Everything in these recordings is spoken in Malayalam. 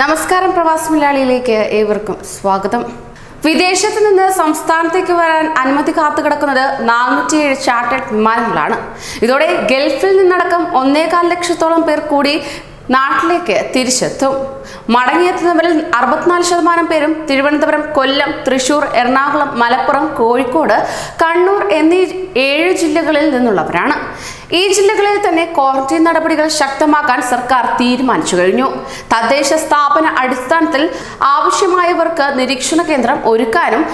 നമസ്കാരം പ്രവാസി മലയാളിയിലേക്ക് ഏവർക്കും സ്വാഗതം. വിദേശത്ത് നിന്ന് സംസ്ഥാനത്തേക്ക് വരാൻ അനുമതി കാത്തു കിടക്കുന്നത് നാനൂറ്റിയേഴ് ചാർട്ടേഡ് വിമാനങ്ങളാണ്. ഇതോടെ ഗൾഫിൽ നിന്നടക്കം ഒന്നേകാൽ ലക്ഷത്തോളം പേർ കൂടി നാട്ടിലേക്ക് തിരിച്ചെത്തും. മടങ്ങിയെത്തുന്നവരിൽ അറുപത്തിനാല് ശതമാനം പേരും തിരുവനന്തപുരം കൊല്ലം തൃശൂർ എറണാകുളം മലപ്പുറം കോഴിക്കോട് കണ്ണൂർ എന്നീ ഏഴ് ജില്ലകളിൽ നിന്നുള്ളവരാണ്. ഈ ജില്ലകളിൽ തന്നെ ക്വാറന്റൈൻ നടപടികൾ ശക്തമാക്കാൻ സർക്കാർ തീരുമാനിച്ചു കഴിഞ്ഞു. തദ്ദേശ സ്ഥാപന അടിസ്ഥാനത്തിൽ ആവശ്യമായവർക്ക് നിരീക്ഷണ കേന്ദ്രം ഒരുക്കാനും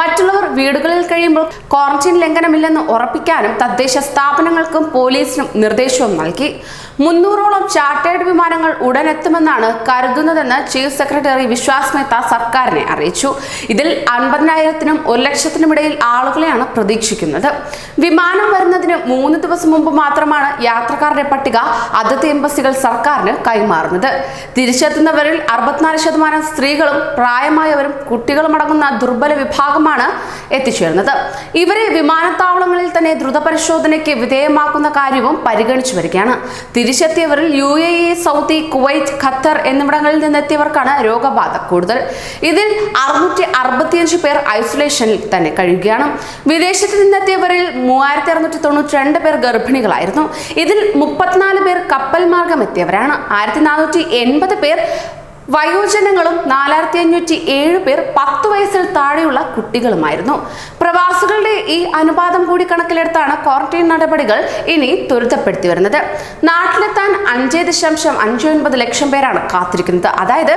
മറ്റുള്ളവർ വീടുകളിൽ കഴിയുമ്പോൾ ക്വാറന്റൈൻ ലംഘനമില്ലെന്ന് ഉറപ്പിക്കാനും തദ്ദേശ സ്ഥാപനങ്ങൾക്കും പോലീസിനും നിർദ്ദേശവും നൽകി. മുന്നൂറോളം ചാർട്ടേഡ് വിമാനങ്ങൾ ഉടൻ എത്തുമെന്നാണ് കരുതുന്നതെന്ന് ചീഫ് സെക്രട്ടറി വിശ്വാസ് മേത്ത സർക്കാരിനെ അറിയിച്ചു. ഇതിൽ അൻപതിനായിരത്തിനും ഒരു ലക്ഷത്തിനുമിടയിൽ ആളുകളെയാണ് പ്രതീക്ഷിക്കുന്നത്. വിമാനം വരുന്നതിന് മൂന്ന് ദിവസം മുമ്പ് മാത്രമാണ് യാത്രക്കാരുടെ പട്ടിക അതിഥി എംബസികൾ സർക്കാരിന് കൈമാറുന്നത്. തിരിച്ചെത്തുന്നവരിൽ അറുപത്തിനാല് ശതമാനം സ്ത്രീകളും പ്രായമായവരും കുട്ടികളും അടങ്ങുന്ന ദുർബല വിഭാഗമാണ് എത്തിച്ചേർന്നത്. ഇവരെ വിമാനത്താവളങ്ങളിൽ തന്നെ ദ്രുത പരിശോധനയ്ക്ക് വിധേയമാക്കുന്ന കാര്യവും പരിഗണിച്ചു വരികയാണ്. തിരിച്ചെത്തിയവരിൽ U A E Saudi Kuwait Qatar എന്നിവിടങ്ങളിൽ നിന്നെത്തിയവർക്കാണ് രോഗബാധ കൂടുതൽ. ഇതിൽ അറുന്നൂറ്റി അറുപത്തിയഞ്ച് പേർ ഐസൊലേഷനിൽ തന്നെ കഴിയുകയാണ്. വിദേശത്ത് നിന്നെത്തിയവരിൽ മൂവായിരത്തി അറുന്നൂറ്റി തൊണ്ണൂറ്റി രണ്ട് പേർ ഗർഭിണികളായിരുന്നു. ഇതിൽ മുപ്പത്തിനാല് പേർ കപ്പൽ മാർഗം എത്തിയവരാണ് ആയിരത്തി നാനൂറ്റി എൺപത് പേർ വയോജനങ്ങളും നാലായിരത്തി അഞ്ഞൂറ്റി ഏഴ് പേർ പത്ത് വയസ്സിൽ താഴെയുള്ള കുട്ടികളുമായിരുന്നു. പ്രവാസികളുടെ ഈ അനുപാതം കൂടി കണക്കിലെടുത്താണ് ക്വാറന്റൈൻ നടപടികൾ ഇനി ത്വരിതപ്പെടുത്തി വരുന്നത്. നാട്ടിലെത്താൻ അഞ്ച് ദശാംശം അഞ്ച് ഒൻപത് ലക്ഷം പേരാണ് കാത്തിരിക്കുന്നത്. അതായത്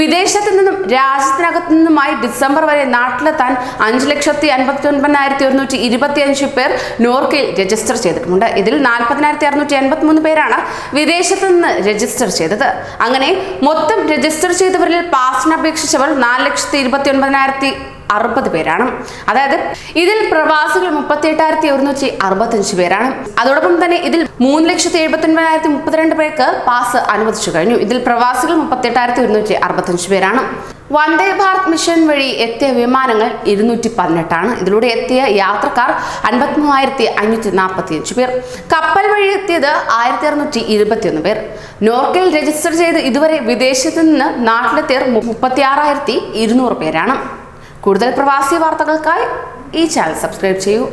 വിദേശത്ത് നിന്നും രാജ്യത്തിനകത്തു നിന്നുമായി ഡിസംബർ വരെ നാട്ടിലെത്താൻ അഞ്ച് ലക്ഷത്തി അൻപത്തി ഒൻപതിനായിരത്തി ഒരുന്നൂറ്റി ഇരുപത്തി അഞ്ച് പേർ നോർക്കയിൽ രജിസ്റ്റർ ചെയ്തിട്ടുണ്ട് ഇതിൽ നാൽപ്പതിനായിരത്തി അറുന്നൂറ്റി എൺപത്തി മൂന്ന് പേരാണ് വിദേശത്ത് നിന്ന് രജിസ്റ്റർ ചെയ്തത്. അങ്ങനെ മൊത്തം രജിസ്റ്റർ ചെയ്തവരിൽ പാസിന് അപേക്ഷിച്ചവർ നാല് ലക്ഷത്തി ഇരുപത്തി ഒൻപതിനായിരത്തി അറുപത് പേരാണ്. അതായത് ഇതിൽ പ്രവാസികൾ മുപ്പത്തി എട്ടായിരത്തി ഒരുന്നൂറ്റി അറുപത്തഞ്ച് പേരാണ്. അതോടൊപ്പം തന്നെ ഇതിൽ മൂന്ന് ലക്ഷത്തി എഴുപത്തി ഒൻപതിനായിരത്തി മുപ്പത്തിരണ്ട് പേർക്ക് പാസ് അനുവദിച്ചു കഴിഞ്ഞു. ഇതിൽ പ്രവാസികൾ മുപ്പത്തി എട്ടായിരത്തി ഒരുന്നൂറ്റി അറുപത്തഞ്ച് പേരാണ്. വന്ദേ ഭാരത് മിഷൻ വഴി എത്തിയ വിമാനങ്ങൾ ഇരുന്നൂറ്റി പതിനെട്ടാണ് ഇതിലൂടെ എത്തിയ യാത്രക്കാർ അൻപത്തി മൂവായിരത്തി അഞ്ഞൂറ്റി നാൽപ്പത്തി അഞ്ച് പേർ. കപ്പൽ വഴി എത്തിയത് ആയിരത്തി അറുന്നൂറ്റി ഇരുപത്തിയൊന്ന് പേർ. നോർക്കയിൽ രജിസ്റ്റർ ചെയ്ത് ഇതുവരെ വിദേശത്ത് നിന്ന് നാട്ടിലെത്തിയർ മുപ്പത്തി ആറായിരത്തി ഇരുന്നൂറ് പേരാണ്. കൂടുതൽ പ്രവാസി വാർത്തകൾക്കായി ഈ ചാനൽ സബ്സ്ക്രൈബ് ചെയ്യൂ.